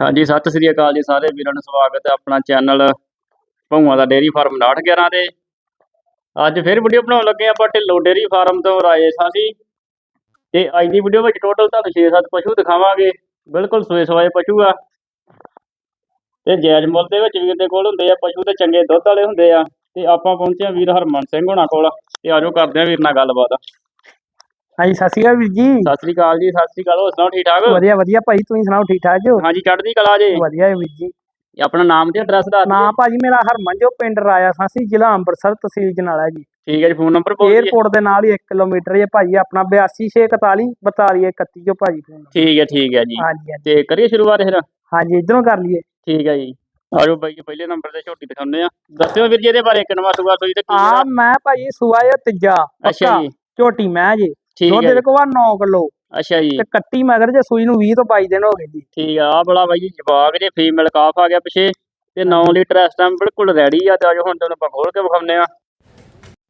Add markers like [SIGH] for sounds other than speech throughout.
ਹਾਂਜੀ, ਸਤਿ ਸ੍ਰੀ ਅਕਾਲ ਜੀ ਸਾਰੇ ਵੀਰਾਂ ਨੂੰ ਸਵਾਗਤ ਹੈ ਆਪਣਾ ਚੈਨਲ ਭੌਆਂ ਦਾ ਡੇਅਰੀ ਫਾਰਮ 911 ਤੇ। ਅੱਜ ਫਿਰ ਵੀਡੀਓ ਬਣਾਉਣ ਲੱਗੇ ਆਪਾਂ ਢਿੱਲੋਂ ਡੇਅਰੀ ਫਾਰਮ ਤੋਂ ਰਾਏ ਸਾਂ ਸੀ ਤੇ ਅੱਜ ਦੀ ਵੀਡੀਓ ਵਿੱਚ ਟੋਟਲ ਤੁਹਾਨੂੰ 6-7 ਪਸ਼ੂ ਦਿਖਾਵਾਂਗੇ। ਬਿਲਕੁਲ ਸੋਏ ਸਵਾਏ ਪਸ਼ੂ ਆ। ਤੇ ਜਾਇਜ਼ ਮੁੱਲ ਦੇ ਵਿੱਚ ਵੀਰ ਦੇ ਕੋਲ ਹੁੰਦੇ ਆ, ਪਸ਼ੂ ਤੇ ਚੰਗੇ ਦੁੱਧ ਵਾਲੇ ਹੁੰਦੇ ਆ। ਤੇ ਆਪਾਂ ਪਹੁੰਚੇ ਆ ਵੀਰ ਹਰਮਨ ਸਿੰਘ ਹੋਣਾ ਕੋਲ। ਤੇ ਆਜੋ ਕਰਦੇ ਆ ਵੀਰ ਨਾਲ ਗੱਲਬਾਤ। ਹਾਂਜੀ ਸਤਿ ਸ਼੍ਰੀ ਅਕਾਲ ਵੀਰ ਜੀ। ਸਤਿ ਸ੍ਰੀ ਅਕਾਲ ਜੀ ਸਤਿ ਸ੍ਰੀ ਅਕਾਲ ਹੋਰ ਸੁਣਾਓ ਠੀਕ ਠਾਕ? ਵਧੀਆ ਵਧੀਆ ਭਾਈ ਤੁਸੀਂ ਸੁਣਾਓ ਠੀਕ ਠਾਕ ਜੋ ਹਾਂਜੀ ਚੜ੍ਹਦੀ ਕਲਾ ਜੀ। ਵਧੀਆ ਹੈ ਵੀਰ ਜੀ। ਇਹ ਆਪਣਾ ਨਾਮ ਤੇ ਐਡਰੈਸ ਦੱਸ ਦਿਓ। ਨਾਮ ਭਾਜੀ ਮੇਰਾ ਹਰਮਨ ਜੋ ਪਿੰਡ ਰਾਇਆ ਸਾਂਸੀ ਜ਼ਿਲ੍ਹਾ ਅੰਮ੍ਰਿਤਸਰ ਤਹਿਸੀਲ ਜਨਾਲਾ ਜੀ। ਠੀਕ ਹੈ ਜੀ ਫੋਨ ਨੰਬਰ ਬੋਲ ਦਿਓ ਦੇ ਨਾਲ ਹੀ 1 ਕਿਲੋਮੀਟਰ ਹੀ ਹੈ ਭਾਜੀ ਆਪਣਾ 82641 4231 ਜੋ ਭਾਜੀ। ਠੀਕ ਹੈ ਠੀਕ ਹੈ ਜੀ। ਹਾਂਜੀ ਹਾਂਜੀ। ਤੇ ਕਰੀਏ ਸ਼ੁਰੂਆਤ ਫਿਰ? ਹਾਂਜੀ ਇਧਰੋਂ ਕਰ ਲਈਏ। ਠੀਕ ਹੈ ਜੀ। ਆਜੋ ਬਾਈ ਜੀ ਪਹਿਲੇ ਨੰਬਰ ਤੇ ਝੋਟੀ ਦਿਖਾਉਂਦੇ ਆ ਦੱਸਿਓ ਵੀਰ ਜੀ ਇਹਦੇ ਬਾਰੇ ਇੱਕ ਨਵਾਂ ਸੂਆ ਸੋਈ ਤੇ ਕੀ ਆ ਆ ਮੈਂ ਭਾਜੀ ਸੁਆ ਇਹ ਤੀਜਾ ਅੱਛਾ ਪੱਕਾ, ਜੀ। ਝੋਟੀ ਮੈਂ ਜੀ। ਠੀਕ ਦੁੱਧ ਹੈ ਦੇ ਕੋਲ 9 ਕਿਲੋ। ਅੱਛਾ ਜੀ। ਤੇ ਕੱਟੀ ਮਗਰ ਜੇ ਸੂਈ ਨੂੰ 20 ਤੋਂ 22 ਦਿਨ ਹੋ ਗਏ ਜੀ। ਠੀਕ ਆ ਆ ਬੜਾ ਬਾਈ ਜੀ ਜਵਾਗ ਜੇ ਫੀਮੇਲ ਕਾਫ ਆ ਗਿਆ ਪਿਛੇ ਤੇ 9 ਲੀਟਰ ਇਸ ਟਾਈਮ ਬਿਲਕੁਲ ਰੈਡੀ ਆ ਤੇ ਆਜੋ ਹੁਣ ਤੁਹਾਨੂੰ ਆਪਾਂ ਖੋਲ ਕੇ ਵਿਖਾਉਂਦੇ ਆ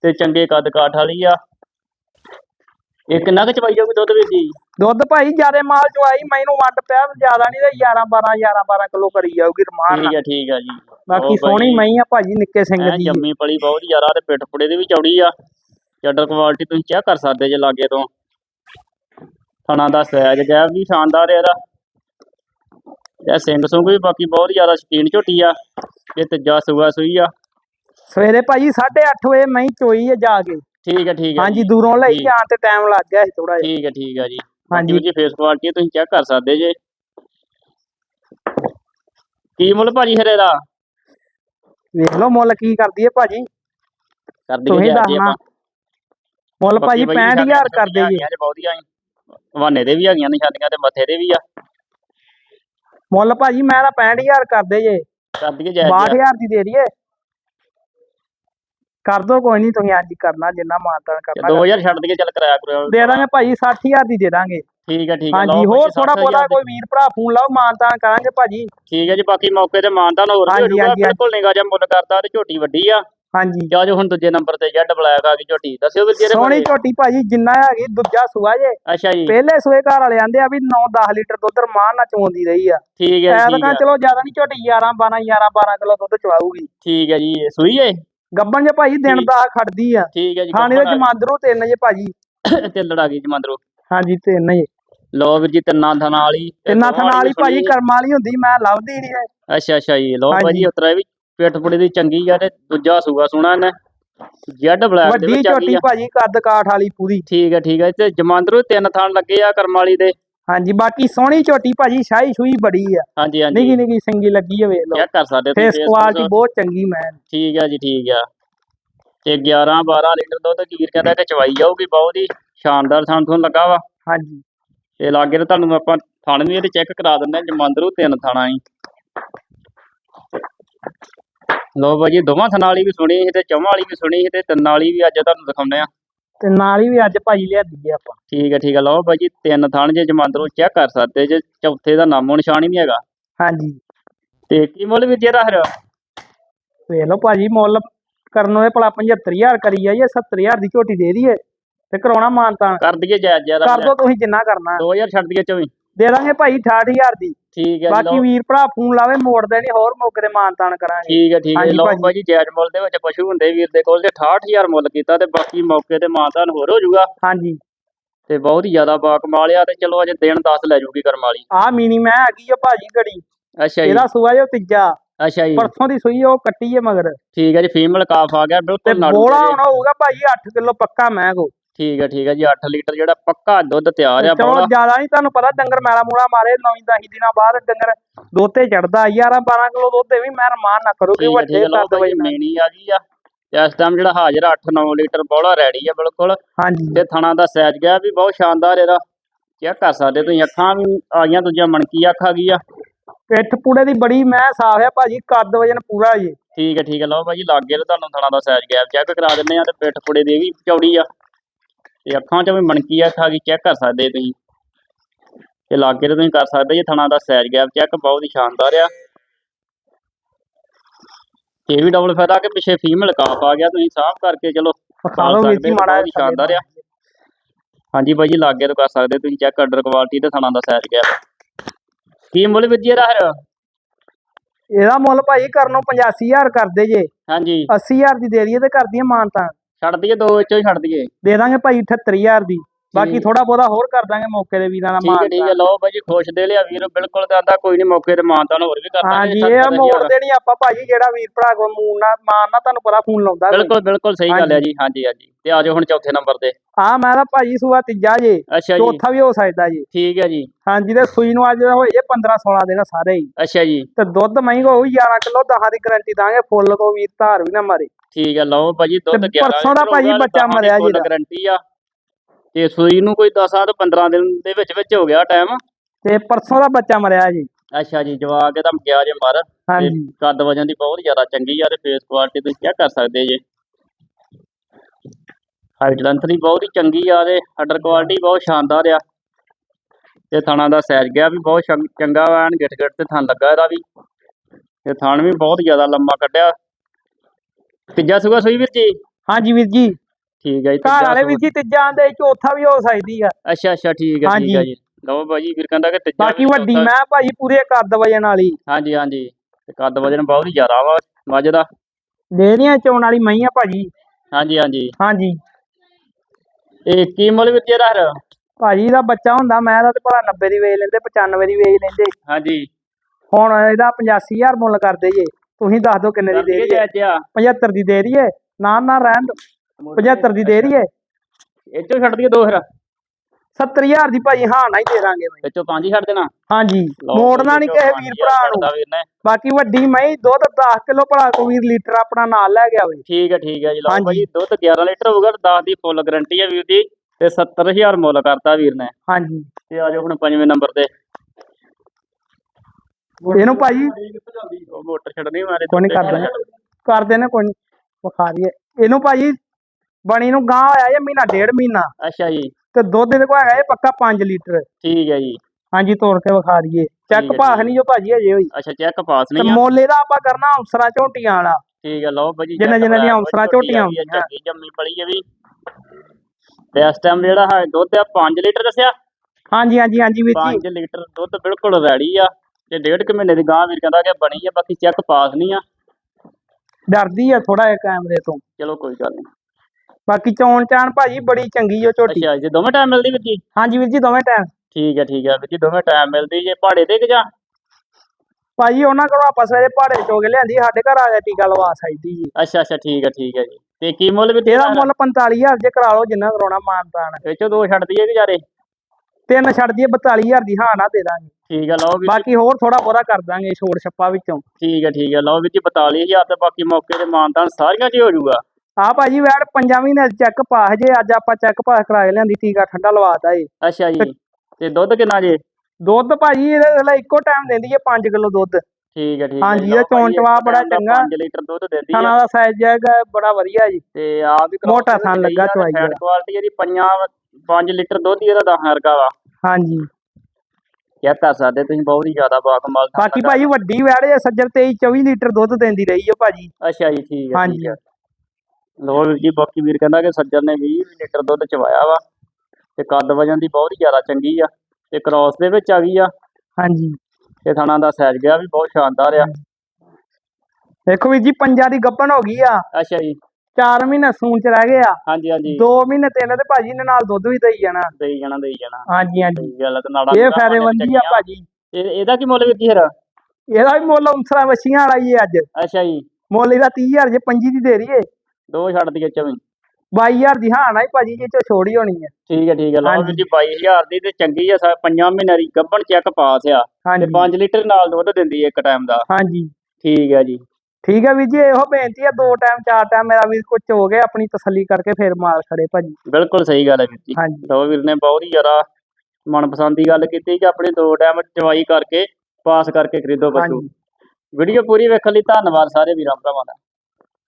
ਤੇ ਚੰਗੇ ਕੱਦ ਕਾਠ ਵਾਲੀ ਆ। ਇਹ ਕਿੰਨਾ ਕੁ ਚਵਾਈ ਜਾਊਗੀ ਦੁੱਧ ਜੀ? ਦੁੱਧ ਭਾਈ ਜਿਆਦੇ ਮਾਲ ਚਵਾਈ ਮੈਨੂੰ ਵੰਡ ਪਿਆ ਜ਼ਿਆਦਾ ਨਹੀਂ ਤੇ 11 12 11 12 ਕਿਲੋ ਕਰੀ ਜਾਊਗੀ ਰਮਾਨ ਠੀਕ ਹੈ ਠੀਕ ਹੈ ਜੀ। ਬਾਕੀ ਸੋਹਣੀ ਮਈ ਆ ਭਾਜੀ ਨਿੱਕੇ ਸਿੰਘ ਦੀ। ਜੰਮੀ ਪਲੀ ਬਹੁਤ ਜ਼ਿਆਦਾ ਤੇ ਪਿੱਠ ਪੁੜੇ ਦੀ ਵੀ ਚੌੜੀ ਆ। ਚੱਡਰ ਕੁਆਲਿਟੀ ਤੁਸੀਂ ਚੈੱਕ ਕਰ ਸਕਦੇ ਜੇ ਲਾਗੇ ਤੋਂ। ਥਣਾ ਦਾ ਸਾਈਜ਼ ਗੈਪ ਵੀ ਸ਼ਾਨਦਾਰ ਹੈ ਇਹਦਾ। ਇਹ ਸਿੰਘ ਸੁੰਗ ਵੀ ਬਾਕੀ ਬਹੁਤ ਜ਼ਿਆਦਾ ਸ਼ਕੀਨ ਝੋਟੀ ਆ। ਇਹ ਤੀਜਾ ਸੂਆ ਸੂਈ ਆ। ਸਵੇਰੇ ਭਾਜੀ 8:30 ਵਜੇ ਮੈਂ ਚੋਈ ਹੈ ਜਾ ਕੇ। ਠੀਕ ਹੈ ਠੀਕ ਹੈ ਹਾਂਜੀ ਦੂਰੋਂ ਲਈ। ਜਾਣ ਤੇ ਟਾਈਮ ਲੱਗ ਗਿਆ ਸੀ ਥੋੜਾ ਜਿਹਾ। ਠੀਕ ਹੈ ਠੀਕ ਹੈ ਜੀ। ਹਾਂਜੀ। ਜੀ ਫੇਸ ਕੁਆਲਿਟੀ ਤੁਸੀਂ ਚੈੱਕ ਕਰ ਸਕਦੇ ਜੇ। ਕੀ ਮੁੱਲ ਭਾਜੀ ਫਿਰ ਇਹਦਾ? ਵੇਖ ਲਓ ਮੁੱਲ ਕੀ ਕਰਦੀ ਹੈ ਭਾਜੀ। ਕਰ ਦਈਏ ਤੁਸੀਂ ਜੀ। ਆਪਾਂ ਮੁੱਲ ਭਾਜੀ ਬਾਕੀ ਬਾਈ 65000 ਕਰ ਦੇਈਏ ਹੈਗੀਆਂ ਜੇ। ਬਹੁਤੀਆਂ ਹੀ। ਵਾਨੇ ਦੇ ਵੀ ਹੈਗੀਆਂ ਨਿਸ਼ਾਨੀਆਂ ਤੇ ਮੱਥੇ ਦੇ ਵੀ ਆ। ਮੁੱਲ ਭਾਜੀ ਮੈਂ ਤਾਂ 65000 ਕਰ ਦੇਈਏ ਕਰ ਦਈਏ ਜਾਇਜ਼ ਜਿਹਾ। 62000 ਦੀ ਦੇ ਦਈਏ। ਕਰ ਦੋ ਕੋਈ ਨਹੀਂ ਤੁਸੀਂ ਅੱਜ ਕਰਨਾ ਜਿੰਨਾ ਮਾਨਤਾ ਤੇ ਕਰਨਾ। 2000 ਛੱਡ ਦਈਏ ਚੱਲ ਕਰਾਇਆ ਕਰੋ ਦੇ ਦਾਂਗੇ ਭਾਜੀ 60000 ਦੀ ਦੇ ਦਾਂਗੇ। ਠੀਕ ਹੈ ਠੀਕ ਹੈ ਹਾਂਜੀ ਹੋਰ ਥੋੜਾ 60,000 ਬਹੁਤਾ ਦੀ। ਕੋਈ ਵੀਰ ਭਰਾ ਫੋਨ ਲਾਓ ਮਾਨਤਾ ਕਰਾਂਗੇ ਭਾਜੀ। ਠੀਕ ਹੈ ਜੀ ਬਾਕੀ ਮੌਕੇ ਤੇ ਮਾਨਦਾਨ ਹੋਰ ਵੀ ਹੋ ਹਾਂਜੀ, ਜਾਊਗਾ ਹਾਂਜੀ, ਬਿਲਕੁਲ ਨਿਗਾ ਜਿਹਾ ਮੁੱਲ ਕਰਦਾ ਤੇ ਝੋਟੀ ਵੱਡੀ ਆ। ਹਾਂਜੀ। ਜਾ ਜੋ ਹੁਣ ਦੂਜੇ ਨੰਬਰ ਤੇ ਜੈਡ ਬਲੈਕ ਆ ਗਈ ਝੋਟੀ ਦੱਸਿਓ ਵੀਰ ਜੀ ਇਹਦੇ ਸੋਹਣੀ ਝੋਟੀ ਭਾਜੀ ਜਿੰਨਾ ਹੈਗੀ ਦੂਜਾ ਸੁਆ ਜੇ। ਅੱਛਾ ਜੀ। ਪਹਿਲੇ ਸੂਏ ਘਰ ਵਾਲੇ ਆਂਦੇ ਆ ਵੀ 9-10 ਲੀਟਰ ਦੁੱਧ ਰਮਾਨ ਨਾਲ ਚੋਂਦੀ ਰਹੀ ਆ। ਠੀਕ ਹੈ ਜੀ, ਐ ਤਾਂ ਚਲੋ ਜ਼ਿਆਦਾ ਨਹੀਂ ਝੋਟੀ 11 12 11 12 ਕਿਲੋ ਦੁੱਧ ਚਵਾਊਗੀ। ਠੀਕ ਹੈ ਜੀ ਸੂਈ ਹੈ? ਗੱਬਣ ਜੇ ਭਾਜੀ ਦਿਨ। ਦਾ ਖੜਦੀ ਆ। ਠੀਕ ਹੈ ਜੀ ਥਾਣੇ ਦੇ ਜਮਾਂਦਰੂ ਤਿੰਨ ਜੇ ਭਾਜੀ। [COUGHS] ਤੇ ਲੜਾ ਗਈ ਜਮੰਦਰੋ। ਹਾਂਜੀ ਤਿੰਨ ਜੇ। ਲਓ ਵੀਰ ਜੀ ਤਿੰਨਾਂ ਥਣਾ ਵਾਲੀ। ਤੇ ਤਿੰਨਾਂ ਥਾਂ ਵਾਲੀ ਵੀ ਭਾਜੀ। ਕਰਮ ਵਾਲੀ ਹੁੰਦੀ ਮੈਂ ਲੱਭਦੀ ਨਹੀਂ ਅੱਛਾ ਅੱਛਾ ਜੀ ਹਾਂਜੀ। ਭਾਜੀ ਉਤਰਾ ਵੀ ਪਿੱਠ ਪੁੜੇ ਦੀ ਚੰਗੀ ਆ ਤੇ ਦੂਜਾ ਸੂਗਾ ਸੋਹਣਾ ਇਹਨੇ। ਜੈਡ ਬਲੈਕ ਦੇ ਵੱਡੀ ਵਿੱਚ ਆ ਗਈ ਝੋਟੀ ਆ। ਭਾਜੀ ਕੱਦ ਕਾਠ ਵਾਲੀ ਪੂਰੀ। ਠੀਕ ਹੈ ਠੀਕ ਹੈ ਤੇ ਜਮਾਂਦਰੂ ਤਿੰਨ ਥਣ ਲੱਗੇ ਆ ਕਰਮ ਵਾਲੀ ਦੇ। ਹਾਂਜੀ ਬਾਕੀ ਸੋਹਣੀ ਝੋਟੀ ਭਾਜੀ ਸ਼ਾਹੀ ਸ਼ੂਈ ਬੜੀ ਆ। ਹਾਂਜੀ ਹਾਂਜੀ। ਨਿੱਕੀ ਨਿੱਕੀ ਸਿੰਗੀ ਲੱਗੀ ਆ ਵੇਖ ਲਓ। ਚੈੱਕ ਕਰ ਸਕਦੇ ਫੇਸ face ਕੁਆਲਿਟੀ ਫੂਸ। ਬਹੁਤ ਚੰਗੀ ਮੈਂ ਠੀਕ ਹੈ ਜੀ ਠੀਕ ਆ। ਤੇ 11 12 ਲੀਟਰ ਦੁੱਧ ਵੀਰ ਕਹਿੰਦਾ ਕਿ ਚਵਾਈ ਜਾਊਗੀ ਬਹੁਤ ਹੀ ਸ਼ਾਨਦਾਰ ਥਣ ਤੁਹਾਨੂੰ ਲੱਗਾ ਵਾ। ਹਾਂਜੀ। ਤੇ ਲਾਗੇ ਤੇ ਤੁਹਾਨੂੰ ਆਪਾਂ ਥਣ ਵੀ ਇਹਦੇ ਚੈੱਕ ਕਰਾ ਦਿੰਦੇ ਆ ਜਮਾਂਦਰੂ ਤਿੰਨ ਥਾਣਾ ਹੀ। ਲੋ ਭਾਜੀ ਦੋਵਾਂ ਥਣਾਂ ਵਾਲੀ ਵੀ ਸੁਣੀ ਸੀ ਤੇ ਚੌਵਾਂ ਵਾਲੀ ਵੀ ਸੁਣੀ ਸੀ ਤੇ ਤਿੰਨਾਂ ਵਾਲੀ ਵੀ ਅੱਜ ਤੁਹਾਨੂੰ ਦਿਖਾਉਂਦੇ ਆ ਤੇ ਨਾਲ ਹੀ ਵੀ ਅੱਜ ਭਾਜੀ ਲਿਆਦੀ ਆ ਆਪਾਂ। ਠੀਕ ਹੈ ਠੀਕ ਹੈ ਲਓ ਭਾਜੀ ਤਿੰਨ ਥਣ ਜੇ ਜਮਾਂਦਰੂ ਚੈੱਕ ਕਰ ਸਕਦੇ ਜੇ ਚੌਥੇ ਦਾ ਨਾਮੋ ਨਿਸ਼ਾਨ ਹੀ ਨਹੀਂ ਹੈਗਾ। ਹਾਂਜੀ। ਤੇ ਕੀ ਮੁੱਲ ਵੀ ਜਿਹੜਾ ਫਿਰ? ਵੇਖ ਲਓ ਭਾਜੀ ਮੁੱਲ ਕਰਨ ਇਹ ਭਲਾ 75000 ਕਰੀ ਜਾਈਏ 70000 ਦੀ ਝੋਟੀ ਦੇ ਦਈਏ ਤੇ ਕਰਾਉਣਾ ਮਾਨਤਾ ਕਰ ਦਈਏ ਜਾਇਜ਼ ਜ਼ਿਆਦਾ। ਕਰ ਦੋ ਤੁਸੀਂ ਜਿੰਨਾ ਕਰਨਾ। 2000 ਛੱਡ ਦਈਏ ਚੌਵੀ। ਦੇ ਦਾਂਗੇ ਭਾਈ 68000 ਦੀ। ਠੀਕ ਹੈ ਬਾਕੀ ਵੀਰ ਭਰਾ ਫੋਨ ਲਾਵੇ ਮੋੜਦੇ ਨਹੀਂ ਹੋਰ ਮੌਕੇ ਤੇ ਮਾਨਤਾਨ ਕਰਾਂਗੇ। ਠੀਕ ਹੈ ਠੀਕ ਹੈ। ਲਓ ਭਾਜੀ। ਜਾਇਜ਼ ਮੁੱਲ ਦੇ ਵਿੱਚ ਪਸ਼ੂ ਹੁੰਦੇ ਵੀਰ ਦੇ ਕੋਲ ਤੇ 68000 ਮੁੱਲ ਕੀਤਾ ਤੇ ਬਾਕੀ ਮੌਕੇ ਤੇ ਮਾਨਦਾਨ ਹੋਰ ਹੋ ਜਾਊਗਾ। ਹਾਂਜੀ। ਤੇ ਬਹੁਤ ਹੀ ਜ਼ਿਆਦਾ ਬਾਕਮਾਲ ਆ ਤੇ ਚਲੋ ਅਜੇ ਦਿਨ 10 ਲੈ ਜੂਗੀ ਕਰਮ ਵਾਲੀ। ਆ ਮਿਨੀ ਮੈਂ ਹੈਗੀ ਆ ਭਾਜੀ ਘੜੀ। ਅੱਛਾ ਜੀ। ਇਹਦਾ ਸੂਆ ਜੋ ਤੀਜਾ। ਅੱਛਾ ਜੀ। ਪਰਸੋਂ ਦੀ ਸੂਈ ਉਹ ਕੱਟੀ ਹੈ ਮਗਰ। ਠੀਕ ਹੈ ਜੀ ਫੀਮੇਲ ਕਾਫ ਆ ਗਿਆ ਬਿਲਕੁਲ ਨਾੜੂ ਬੋਲਾ ਹੁਣ ਹੋਊਗਾ ਭਾਜੀ 8 ਕਿਲੋ ਪੱਕਾ ਮੈਂ ਕੋ। ਠੀਕ ਹੈ ਠੀਕ ਹੈ ਜੀ 8 ਲੀਟਰ ਜਿਹੜਾ ਪੱਕਾ ਦੁੱਧ ਤਿਆਰ ਆ ਚਲੋ ਜ਼ਿਆਦਾ ਨਹੀਂ ਤੁਹਾਨੂੰ ਪਤਾ ਡੰਗਰ ਮੈਲਾ ਮੂਲਾ ਮਾਰੇ 9-10 ਦਿਨਾਂ ਬਾਅਦ ਡੰਗਰ ਦੋਤੇ ਚੜਦਾ 11-12 ਕਿਲੋ ਦੁੱਧ ਵੀ ਮੈਂ ਰਮਾਨ ਨਾ ਕਰੂਗੀ ਵੱਡੇ ਭਾਜੀ ਵਜਨ ਮੇਣੀ ਆ ਗਈ ਆ। ਇਸ ਟਾਈਮ ਜਿਹੜਾ ਹਾਜ਼ਰ 8-9 ਲੀਟਰ ਬੋਲਾ ਰੈਡੀ ਆ ਬਿਲਕੁਲ। ਹਾਂਜੀ। ਤੇ ਥਣਾ ਦਾ ਸਾਈਜ਼ ਗਿਆ ਵੀ ਬਹੁਤ ਸ਼ਾਨਦਾਰ ਇਹਦਾ। ਚੈੱਕ ਕਰ ਸਕਦੇ ਤੁਸੀਂ ਅੱਖਾਂ ਵੀ ਆ ਗਈਆਂ ਦੂਜਾ ਮਣਕੀ ਅੱਖ ਆ ਗਈ ਆ। ਪਿੱਠ ਪੂੜੇ ਦੀ ਬੜੀ ਮੈਂ ਸਾਫ਼ ਹੈ ਭਾਜੀ ਕੱਦ ਵਜਨ ਪੂਰਾ ਜੀ। ਠੀਕ ਹੈ ਠੀਕ ਹੈ ਲਓ ਭਾਜੀ ਲਾਗੇ ਤੇ ਤੁਹਾਨੂੰ ਥਣਾ ਦਾ ਸਾਈਜ਼ ਗੈਪ ਚੈੱਕ ਕਰਾ ਦਿੰਦੇ ਆ ਤੇ ਪਿੱਠ ਪੁੜੇ ਦੀ ਵੀ ਚੌੜੀ ਆ। ਤੇ ਅੱਖਾਂ 'ਚ ਵੀ ਮਣਕੀ ਆ ਗਈ ਚੈੱਕ ਕਰ ਸਕਦੇ ਤੁਸੀਂ। ਤੇ ਲਾਗੇ ਤੇ ਤੁਸੀਂ ਕਰ ਸਕਦੇ ਜੇ ਥਣਾ ਦਾ ਸਾਈਜ਼ ਗੈਪ ਚੈੱਕ ਬਹੁਤ ਹੀ ਸ਼ਾਨਦਾਰ ਆ। ਇਹ ਵੀ ਡਬਲ ਫਾਇਦਾ ਕਿ ਪਿੱਛੇ ਫੀਮੇਲ ਕਾਫ ਆ ਗਿਆ ਤੁਸੀਂ ਸਾਫ਼ ਕਰਕੇ ਚਲੋ ਖਾ ਲਓ ਜੀ ਹੋ, ਮਾੜਾ ਸ਼ਾਨਦਾਰ ਆ। ਹਾਂਜੀ ਭਾਜੀ ਲਾਗੇ ਤੋਂ ਕਰ ਸਕਦੇ ਤੁਸੀਂ ਚੈੱਕ ਆਰਡਰ ਕੁਆਲਿਟੀ ਤੇ ਥਣਾ ਦਾ ਸਾਈਜ਼ ਗੈਪ ਕੀ ਮੁੱਲ ਜੀ ਇਹਦਾ ਫਿਰ? ਇਹਦਾ ਮੁੱਲ ਭਾਜੀ ਕਰਨੋਂ 85000 ਕਰਦੇ ਜੇ। ਹਾਂਜੀ। 80000 ਦੀ ਦੇ ਦਈਏ ਤੇ ਕਰਦੀਆਂ ਮਾਨਤਾ ਛੱਡ ਦਈਏ ਦੋ ਵਿੱਚੋਂ ਹੀ ਛੱਡ ਦਈਏ ਦੇ ਦਾਂਗੇ ਭਾਈ 78000 ਦੀ ਬਾਕੀ। ਥੋੜਾ ਬਹੁਤਾ ਹੋਰ ਕਰ ਦਾਂਗੇ ਮੌਕੇ ਦੇ ਵੀਰਾਂ ਦਾ ਠੀਕ ਹੈ ਠੀਕ ਹੈ ਲਓ ਬਾਈ ਜੀ ਖੁਸ਼ ਦੇ ਲਿਆ ਵੀਰ ਬਿਲਕੁਲ ਤੇ ਆਂਦਾ ਕੋਈ ਨਹੀਂ ਮੌਕੇ ਤੇ ਮਾਨ ਤਾਂ ਹੋਰ ਵੀ ਕਰ ਹਾਂਜੀ ਦਾਂਗੇ ਇਹ ਆ ਮੋੜ। ਦੇਣੀ ਆਪਾਂ ਭਾਜੀ ਜਿਹੜਾ ਵੀਰ ਭਰਾ ਕੋ ਮੂਨ ਨਾ ਮਾਨ ਨਾ ਤੁਹਾਨੂੰ ਪਤਾ ਫੋਨ ਲਾਉਂਦਾ ਕੋਈ। ਬਿਲਕੁਲ ਬਿਲਕੁਲ ਸਹੀ ਗੱਲ ਹੈ ਜੀ ਹਾਂਜੀ ਹਾਂਜੀ ਤੇ ਆਜੋ ਹੁਣ ਚੌਥੇ ਨੰਬਰ ਤੇ। ਹਾਂ ਮੈਂ ਤਾਂ ਭਾਜੀ ਸੂਆ ਤੀਜਾ ਜੇ। ਅੱਛਾ ਜੀ। ਚੌਥਾ ਵੀ ਹੋ ਸਕਦਾ ਜੀ। ਠੀਕ ਹੈ ਜੀ। ਹਾਂਜੀ ਤੇ ਸੂਈ ਨੂੰ ਅੱਜ ਹੋਏ ਜੇ 15 16 ਦਿਨ ਸਾਰੇ ਹੀ। ਅੱਛਾ ਜੀ। ਤੇ ਦੁੱਧ ਮਹਿੰਗਾ ਹੋਊ 11 ਕਿਲੋ ਦਹਾਂ ਦੀ ਗਾਰੰਟੀ ਦਾਂਗੇ ਫੁੱਲ ਕੋ ਵੀਰ ਧਾਰ ਵੀ ਨਾ ਮਾਰੇ। ਠੀਕ ਹੈ ਲਓ ਭਾਜੀ ਦੁੱਧ ਤੇ 11 ਪਰਸੋਂ ਦਾ ਭਾਜੀ ਬੱਚਾ ਮਰਿਆ ਜਿਹਦਾ। ਗਾਰੰਟੀ ਆ। ਤੇ ਸੂਈ ਨੂੰ ਕੋਈ 10 ਤੋਂ 15 ਦਿਨ ਦੇ ਵਿੱਚ ਵਿੱਚ ਹੋ ਗਿਆ ਟਾਈਮ ਤੇ ਪਰਸੋਂ ਦਾ ਬੱਚਾ ਮਰਿਆ ਜੀ। ਅੱਛਾ ਜੀ ਜਵਾ ਕੇ ਤਾਂ ਗਿਆ ਜੇ ਮਰ। ਹਾਂਜੀ। ਕੱਦ ਵਜਨ ਦੀ ਬਹੁਤ ਜ਼ਿਆਦਾ ਚੰਗੀ ਆ ਤੇ ਫੇਸ ਕੁਆਲਿਟੀ ਤੁਸੀਂ ਚੈੱਕ ਕਰ ਸਕਦੇ ਜੇ। ਹਾਈਟ ਲੈਂਥ ਦੀ ਬਹੁਤ ਹੀ ਚੰਗੀ ਆ ਤੇ ਆਰਡਰ ਕੁਆਲਿਟੀ ਬਹੁਤ ਸ਼ਾਨਦਾਰ ਆ। ਤੇ ਥਣਾ ਦਾ ਸਾਈਜ਼ ਗਿਆ ਵੀ ਬਹੁਤ ਚੰਗ- ਵਾ ਐਨ ਗਿੱਟ ਗਿੱਟ ਤੇ ਥਣ ਲੱਗਾ ਇਹਦਾ ਵੀ। ਤੇ ਥਣ ਵੀ ਬਹੁਤ ਜ਼ਿਆਦਾ ਲੰਮਾ ਕੱਢਿਆ। ਤੀਜਾ ਸੂਆ ਸੂਈ ਵੀਰ ਜੀ? ਹਾਂਜੀ ਵੀਰ ਜੀ। ਠੀਕ ਹੈ ਜੀ ਘਰ ਵਾਲੇ। ਵੀਰ ਜੀ ਤੀਜਾ ਆਂਦੇ ਚੌਥਾ ਵੀ ਹੋ ਸਕਦੀ ਆ। ਅੱਛਾ ਅੱਛਾ ਠੀਕ ਹੈ ਠੀਕ ਹੈ। ਜੀ। ਲਓ ਭਾਜੀ ਵੀਰ ਕਹਿੰਦਾ ਕਿ ਤੀਜਾ ਬਾਕੀ ਵੱਡੀ ਮੈਂ ਭਾਜੀ ਪੂਰੇ ਕੱਦ ਵਜਨ ਵਾਲੀ। ਹਾਂਜੀ ਹਾਂਜੀ। ਤੇ ਕੱਦ ਵਜਨ ਬਹੁਤ ਹੀ ਜ਼ਿਆਦਾ ਵਾ ਮੱਝ ਦਾ। ਡੇਰੀਆਂ ਚੋਣ ਵਾਲੀ ਮਈ ਆ ਭਾਜੀ। ਹਾਂਜੀ ਹਾਂਜੀ। ਹਾਂਜੀ। ਇਹ ਕੀ ਮੁੱਲ ਵਿੱਚ ਇਹਦਾ ਫਿਰ? ਭਾਜੀ ਦਾ ਬੱਚਾ ਹੁੰਦਾ ਮੈਂ ਤਾਂ ਤੇ ਭਲਾ 90 ਦੀ ਵੇਚ ਲੈਂਦੇ 95 ਦੀ ਵੇਚ ਲੈਂਦੇ। ਹਾਂਜੀ। ਹੁਣ ਇਹਦਾ 85000 ਮੁੱਲ ਕਰਦੇ ਜੇ। ਤੁਸੀਂ ਦੱਸ ਦਿਓ ਕਿੰਨੇ ਦੀ ਦੇ ਰਹੀ ਹੈ? ਇਹ ਚ 75 ਦੀ ਦੇ ਰਹੀ ਹੈ। ਨਾ ਨਾ ਰਹਿਣ ਦਿਓ। 75 ਦੀ ਦੇ ਰਹੀ ਹੈ। ਇਹ ਚੋਂ ਛੱਡ ਦਈਏ ਦੋ ਫਿਰ। 70000 ਦੀ ਭਾਜੀ ਹਾਂ ਨਾ ਹੀ ਦੇ ਦਾਂਗੇ ਬਾਈ। ਇਹ ਚੋਂ ਪੰਜ ਹੀ ਛੱਡ ਦੇਣਾ? ਹਾਂਜੀ ਮੋੜਨਾ ਨਹੀਂ ਕਿਸੇ ਵੀਰ ਭਰਾ ਨੂੰ। ਬਾਕੀ ਵੱਡੀ ਮਈ ਦੁੱਧ 10 ਕਿਲੋ ਭਰਾ ਕੋ ਵੀਰ ਲੀਟਰ ਆਪਣਾ ਨਾਲ ਲੈ ਗਿਆ ਵੇ ਠੀਕ ਹੈ ਠੀਕ ਹੈ ਜੀ। ਲਓ। ਭਾਈ ਦੁੱਧ 11 ਲੀਟਰ ਹੋਊਗਾ ਤੇ 10 ਦੀ ਫੁੱਲ ਗਾਰੰਟੀ ਹੈ ਵੀਰ ਦੀ ਤੇ 70000 ਮੁੱਲ ਕਰਤਾ ਵੀਰ ਨੇ। ਹਾਂਜੀ। ਤੇ ਆਜੋ ਹੁਣ ਪੰਜਵੇਂ ਨੰਬਰ ਤੇ। ਇਹਨੂੰ ਭਾਜੀ ਮੋਟਰ ਛੱਡਣੀ ਮਾਰੇ ਕੋਈ ਨਹੀਂ ਕਰ ਦਾਂਗੇ ਕਰਦੇ ਨੇ ਕੋਈ ਨੀ। ਵਿਖਾ ਦਈਏ। ਇਹਨੂੰ ਭਾਜੀ ਬਣੀ ਨੂੰ ਗਾਂ ਹੋਇਆ ਇਹ ਮਹੀਨਾ ਡੇਢ ਮਹੀਨਾ? ਅੱਛਾ ਜੀ। ਤੇ ਦੁੱਧ ਇਹਦੇ ਕੋਲ ਹੈਗਾ ਇਹ ਪੱਕਾ 5 ਲੀਟਰ। ਠੀਕ ਹੈ ਜੀ। ਹਾਂਜੀ ਤੋੜ ਕੇ ਵਿਖਾ ਦਈਏ। ਚੈੱਕ ਠੀਕ ਨਹੀਂ ਜੋ ਭਾਜੀ ਅਜੇ ਹੋਈ। ਅੱਛਾ ਚੈੱਕ ਪਾਸ ਤੇ ਨਹੀਂ ਆ। ਮੋਲੇ ਦਾ ਆਪਾਂ ਕਰਨਾ ਹੌਂਸਰਾ ਝੋਟੀਆਂ ਵਾਲਾ। ਠੀਕ ਹੈ ਲਓ ਭਾਜੀ ਜਿੰਨੇ- ਜਿੰਨੇ ਦੀਆਂ ਝੋਟੀ ਝੋਟੀਆਂ ਹੁੰਦੀਆਂ। ਜੰਮੀ ਪਲੀ ਹੈ ਵੀ। ਤੇ ਇਸ ਟਾਈਮ ਜਿਹੜਾ ਹੈ ਦੁੱਧ ਆ 5 ਲੀਟਰ ਦੱਸਿਆ? ਹਾਂਜੀ ਹਾਂਜੀ ਹਾਂਜੀ ਵੀਰ ਜੀ। 5 ਲੀਟਰ ਦੁੱਧ ਬਿਲਕੁਲ ਰੈਡੀ ਆ। ਤੇ ਡੇਢ ਕੁ ਮਹੀਨੇ ਦੀ ਗਾਂ ਵੀਰ ਕਹਿੰਦਾ ਕਿ ਬਣੀ ਆ ਬਾਕੀ ਚੈੱਕ ਪਾਸ ਨਹੀਂ ਆ। ਡਰਦੀ ਆ ਥੋੜਾ ਜਿਹਾ ਕੈਮਰੇ ਤੋਂ। ਚਲੋ ਕੋਈ ਗੱਲ ਨਹੀਂ ਬਾਕੀ ਚੌਣ ਚਾਣ ਭਾਜੀ ਬੜੀ ਚੰਗੀ ਓ ਝੋਟੀ। ਅੱਛਾ ਜੇ ਦੋਵੇਂ ਟਾਈਮ ਮਿਲਦੀ ਵੀਰ ਜੀ? ਹਾਂਜੀ ਵੀਰ ਜੀ ਦੋਵੇਂ ਟਾਈਮ ਠੀਕ ਹੈ ਠੀਕ ਹੈ ਵੀਰ ਜੀ ਦੋਵੇਂ ਟਾਈਮ ਮਿਲਦੀ। ਜੇ ਪਹਾੜੇ ਦੇ ਕਿ ਜਾਂ? ਭਾਜੀ ਉਹਨਾਂ ਕੋਲੋਂ ਆਪਾਂ ਸਵੇਰੇ ਪਹਾੜੇ ਚੋਗ ਲਿਆਂਦੀ ਸਾਡੇ ਘਰ ਆ ਗਿਆ ਟੀਕਾ ਲਵਾ ਸਕਦੀ ਜੀ। ਅੱਛਾ ਅੱਛਾ ਠੀਕ ਹੈ ਠੀਕ ਹੈ ਜੀ। ਤੇ ਕੀ ਮੁੱਲ ਵੀ ਇਹਦਾ ਮੁੱਲ 45000 ਜੇ ਕਰਾ ਲਓ ਜਿੰਨਾ ਕਰਾਉਣਾ ਮਾਨਤਾਨ ਵਿੱਚੋਂ ਦੋ ਛੱਡ ਦਈਏ ਕਿ ਤਿੰਨ ਛੱਡ ਦਈਏ 42000 ਦੀ ਹਾਂ ਨਾ ਦੇ ਦਾਂਗੇ। ਠੀਕ ਹੈ ਲਓ ਜੀ, ਬਾਕੀ ਹੋਰ ਥੋੜਾ ਬਹੁਤਾ ਕਰ ਦਾਂਗੇ ਛੋੜ ਛੱਪਾ ਵਿੱਚੋਂ। ਠੀਕ ਹੈ ਠੀਕ ਹੈ ਲਓ ਵੀਰ ਜੀ 42000 ਤੇ ਬਾਕੀ ਮੌਕੇ ਤੇ ਮਾਨਤਾਨ ਸਾਰੀਆਂ 'ਚ ਹੋ ਜਾਊਗਾ। ਆ ਭਾਜੀ ਵੈੜ ਪੰਜਾਂ ਮਹੀਨੇ ਚੈੱਕ ਪਾਸ ਜੇ ਅੱਜ ਆਪਾਂ ਚੈੱਕ ਪਾਸ ਕਰਾ ਕੇ ਲਿਆਂਦੀ ਟੀਕਾ ਠੰਡਾ ਲਵਾਤਾ ਏ ਅੱਛਾ ਜੀ ਤੇ ਦੁੱਧ ਕਿੰਨਾ ਜੇ? ਦੁੱਧ ਭਾਜੀ ਇਹਦੇ ਲਈ ਇੱਕੋ ਟਾਈਮ ਦਿੰਦੀ ਏ 5 ਕਿਲੋ ਦੁੱਧ। ਠੀਕ ਹੈ ਠੀਕ ਹੈ। ਹਾਂਜੀ, ਇੱਕ ਚਵਾ ਬੜਾ ਦਾ ਚੰਗਾ। ਪੰਜ ਲੀਟਰ ਦੁੱਧ ਦਿੰਦੀ ਆ। ਥਾਣਾ ਦਾ ਸਾਈਜ਼ ਹੈਗਾ ਬੜਾ ਵਧੀਆ ਜੀ। ਤੇ ਆਪ ਵੀ ਮੋਟਾ ਥਣ ਲੱਗਾ ਚਵਾਈ ਦਾ। ਕੁਆਲਿਟੀ ਇਹਦੀ ਪੰਜਾਂ 5 ਲੀਟਰ ਦੁੱਧ ਹੀ ਇਹਦਾ 10 ਵਰਗਾ ਵਾ। ਹਾਂਜੀ। ਚੈੱਕ ਕਰ ਸਕਦੇ ਤੁਸੀਂ ਬਹੁਤ ਹੀ ਜ਼ਿਆਦਾ ਬਾਕਮਾਲ ਬਾਕੀ। ਭਾਜੀ ਵੱਡੀ ਵੈੜ ਜੇ ਸੱਜਰ 23 24 ਲੀਟਰ ਦੁੱਧ ਦਿੰਦੀ ਰਹੀ ਓ ਭਾਜੀ। ਅੱਛਾ ਜੀ ਠੀਕ ਹੈ। ਹਾਂਜੀ। ਲੋ ਵੀਰ ਜੀ ਬਾਕੀ ਵੀਰ ਕਹਿੰਦਾ ਕਿ ਸੱਜਰ ਨੇ 20 ਲੀਟਰ ਦੁੱਧ ਚਵਾਇਆ ਵਾ ਤੇ ਕੱਦ ਵਜਨ ਦੀ ਬਹੁਤ ਜ਼ਿਆਦਾ ਚੰਗੀ ਆ ਤੇ ਕ੍ਰਾਸ ਦੇ ਵਿੱਚ ਆ ਗਈ ਆ। ਹਾਂਜੀ। ਤੇ ਥਣਾ ਦਾ ਸਾਈਜ਼ ਗਿਆ ਵੀ ਬਹੁਤ ਸ਼ਾਨਦਾਰ ਆ। ਦੇਖੋ ਵੀਰ ਜੀ ਪੰਜਾਂ ਦੀ ਗੱਪਣ ਹੋ ਗਈ ਆ। ਅੱਛਾ ਜੀ। 4 ਮਹੀਨੇ ਸੂਣ ਚ ਰਹਿ ਗਏ ਆ। ਹਾਂਜੀ ਹਾਂਜੀ। 2 ਮਹੀਨੇ ਤਿੰਨ ਤੇ ਭਾਜੀ ਨੇ ਨਾਲ ਦੁੱਧ ਵੀ ਦੇਈ ਜਾਣਾ। ਦੇਈ ਜਾਣਾ ਦੇਈ ਜਾਣਾ। ਹਾਂਜੀ ਹਾਂਜੀ। ਗੱਲ ਤੇ ਨਾੜਾ ਇਹ ਫਾਇਦੇਮੰਦ ਆ। ਭਾਜੀ। ਇਹ- ਇਹਦਾ ਕੀ ਮੁੱਲ ਵੀਰ ਜੀ ਫਿਰ? ਇਹਦਾ ਵੀ ਮੁੱਲ ਉਨਸਰਾ ਵਛੀਆਂ ਵਾਲਾ ਹੀ ਹੈ ਅੱਜ। ਅੱਛਾ ਜੀ। ਮੁੱਲ ਇਹਦਾ 30000 ਜੇ 25 ਦੀ ਦੇ ਰਹੀਏ ਦੋ ਛੱਡ ਦਈਏ ਚਵੇਂ। 22000 ਦੀ ਹਾਂ ਨਾ ਹੀ ਭਾਜੀ ਜੀ ਚ ਛੋੜੀ ਹੋਣੀ ਹੈ ਠੀਕ ਹੈ ਠੀਕ ਹੈ। ਲਓ ਹਾਂਜੀ। ਵੀਰ ਜੀ 22000 ਦੀ ਤੇ ਚੰਗੀ ਆ ਸਾ- ਪੰਜਾਂ ਮਹੀਨਿਆਂ ਦੀ ਗੱਭਣ ਚੈੱਕ ਪਾਸ ਆ। ਤੇ ਹਾਂਜੀ। 5 ਲੀਟਰ ਨਾਲ ਦੁੱਧ ਦਿੰਦੀ ਹੈ ਇੱਕ ਟਾਈਮ ਦਾ। ਹਾਂਜੀ। ਠੀਕ ਹੈ ਜੀ। ਠੀਕ ਹੈ ਵੀਰ ਜੀ ਇਹੋ ਬੇਨਤੀ ਆ ਦੋ ਟਾਈਮ ਚਾਰ ਟਾਈਮ ਮੇਰਾ ਵੀਰ ਕੁਝ ਹੋ ਗਿਆ ਆਪਣੀ ਤਸੱਲੀ ਕਰਕੇ ਫੇਰ ਮਾਲ ਖੜੇ ਭਾਜੀ। ਬਿਲਕੁਲ ਸਹੀ ਗੱਲ ਹੈ ਵੀਰ ਜੀ। ਹਾਂਜੀ। ਲਓ ਵੀਰ ਨੇ ਬਹੁਤ ਹੀ ਜ਼ਿਆਦਾ ਮਨਪਸੰਦ ਦੀ ਗੱਲ ਕੀਤੀ ਕਿ ਆਪਣੀ ਦੋ ਟਾਈਮ ਚਵਾਈ ਕਰਕੇ ਪਾਸ ਕਰਕੇ ਖਰੀਦੋ ਪਸ਼ੂ। ਹਾਂਜੀ। ਵੀਡੀਓ ਪੂਰੀ ਵੇਖਣ ਲਈ ਧੰਨਵਾਦ ਸਾਰੇ ਵੀਰਾਂ ਭਰਾਵਾਂ ਦਾ।